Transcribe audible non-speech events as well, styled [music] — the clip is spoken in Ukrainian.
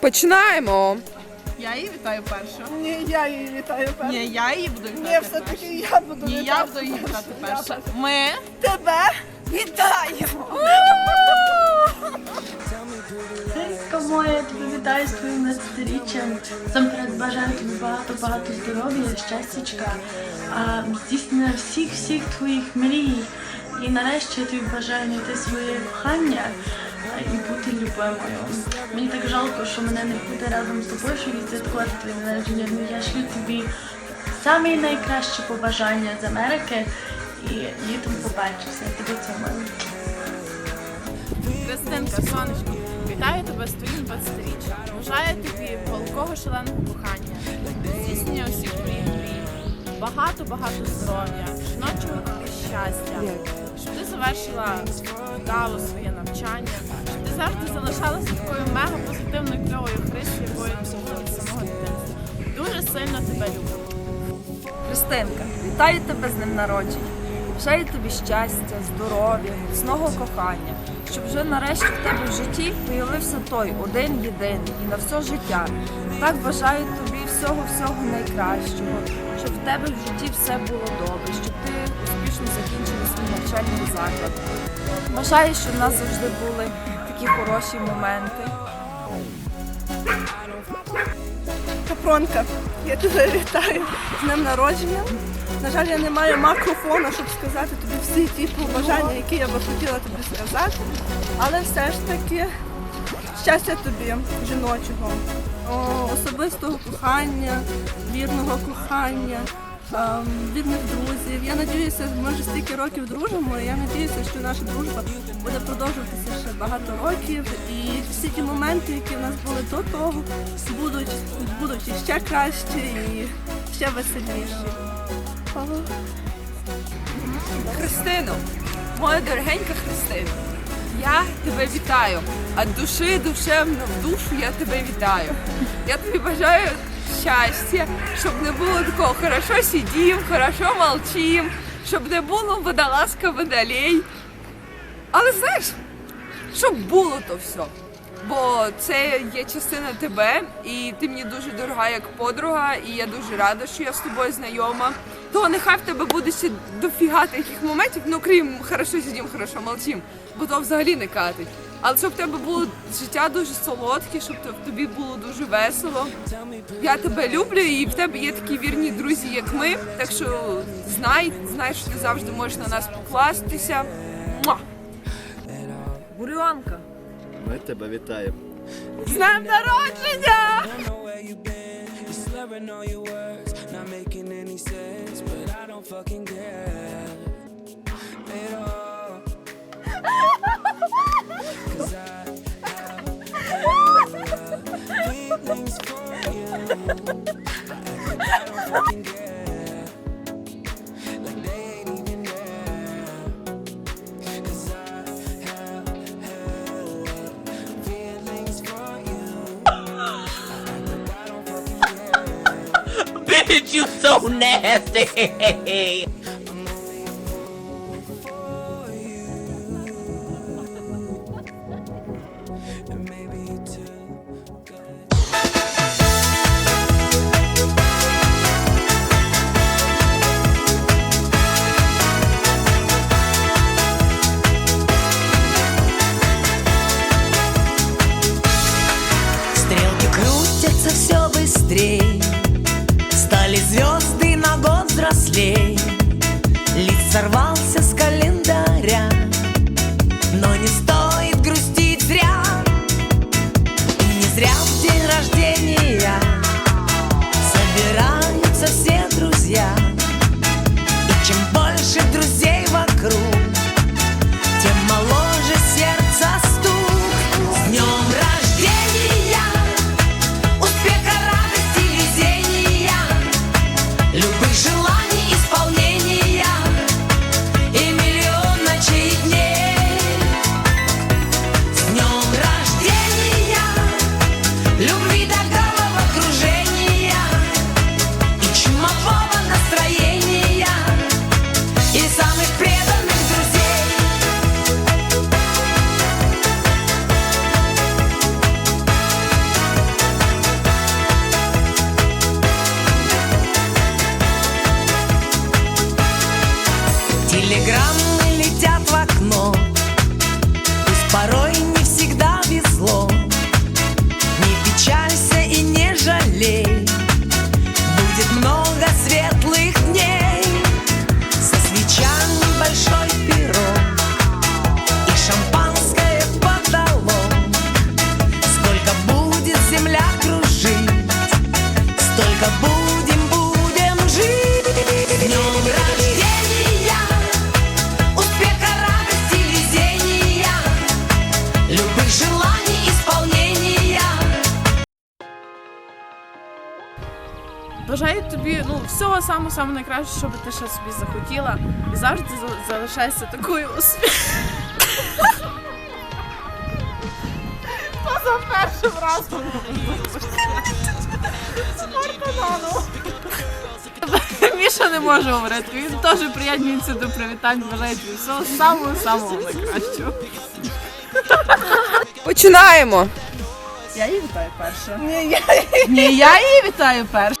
Починаємо. Я її вітаю перша. Ні, я її вітаю перше. Ні, я її буду Ні, все-таки я буду Ні, я буду її вітати перша. Ми Тебе вітаємо! Сестриська моя, я тебе вітаю з твоїм 20-річчям. Насамперед бажаю тобі багато-багато здоров'я, щастячка, а, здійснення всіх-всіх твоїх мрій. І нарешті я тобі бажаю знайти своє кохання і бути любимою. Мені так жалко, що мене не буде разом з тобою, щоб відсвяткувати твоє день народження. Ну я шлю тобі самі найкращі побажання з Америки і літом побачишся. Я тебе цілую. Христинка, сонечко, вітаю тебе з твоїм 20-річчям. Бажаю тобі палкого шаленого кохання, здійснення усіх твоїх мрій, багато-багато здоров'я, жіночого щастя, щоб ти завершила вдало своє навчання, щоб ти завжди залишалася такою мега позитивною кльовою Христю, якою ти була від самого дитинства. Дуже сильно тебе люблю. Христинка, вітаю тебе з днем народження. Бажаю тобі щастя, здоров'я, міцного кохання, щоб вже нарешті в тебе в житті появився той один єдиний і на все життя. Так бажаю тобі всього-всього найкращого, щоб в тебе в житті все було добре, щоб ти успішно закінчила свій навчальний заклад. Бажаю, щоб в нас завжди були такі хороші моменти. Капронка, я тебе вітаю з днем народження. На жаль, я не маю макрофона, щоб сказати тобі всі ті побажання, які я би хотіла тобі сказати. Але все ж таки щастя тобі, жіночого, особистого кохання, вірного кохання, ем, вірних друзів. Я надіюся, ми вже стільки років дружимо, і я надіюся, що наша дружба буде продовжуватися ще багато років. І всі ті моменти, які в нас були до того, будуть, будуть іще кращі і ще веселіші. О. Христино, моя дорогенька Христина, я тебе вітаю. А душі душевно в душу я тебе вітаю. Я тобі бажаю щастя, щоб не було такого хорошо сидім, хорошо молчим, щоб не було водолазка водолей. Але знаєш, щоб було то все. Бо це є частина тебе, і ти мені дуже дорога як подруга, і я дуже рада, що я з тобою знайома. То нехай в тебе буде ще дофіга таких моментів, ну крім хорошо сидім, хорошо молчим, бо то взагалі не катить. Але щоб в тебе було життя дуже солодке, щоб тобі було дуже весело. Я тебе люблю, і в тебе є такі вірні друзі, як ми. Так що знай, знай, що ти завжди можеш на нас покластися. Муа! Бурянка. Ми тебе вітаємо. З днем народження! know where you been. You're slurring all you so nasty? Стрелки крутятся все быстрее год взрослей. Лист сорвался с календаря Телеграммы летят в окно. Пусть порой не всегда везло. Не печалься и не жалей. Будет много светлых дней. Со свечами большой пирог И шампанское подало. Сколько будет земля кружить. Столько будет Бажаю тобі ну, всього самого самого найкращого, що би ти ще собі захотіла. І завжди за- залишайся такою. Хто [laughs] за першим разом? [laughs] Міша не може говорити, він теж приєднується до привітань, бажає тобі всього самого самого найкращого. [laughs] Починаємо. Я її вітаю перша. Ні, я її вітаю перше.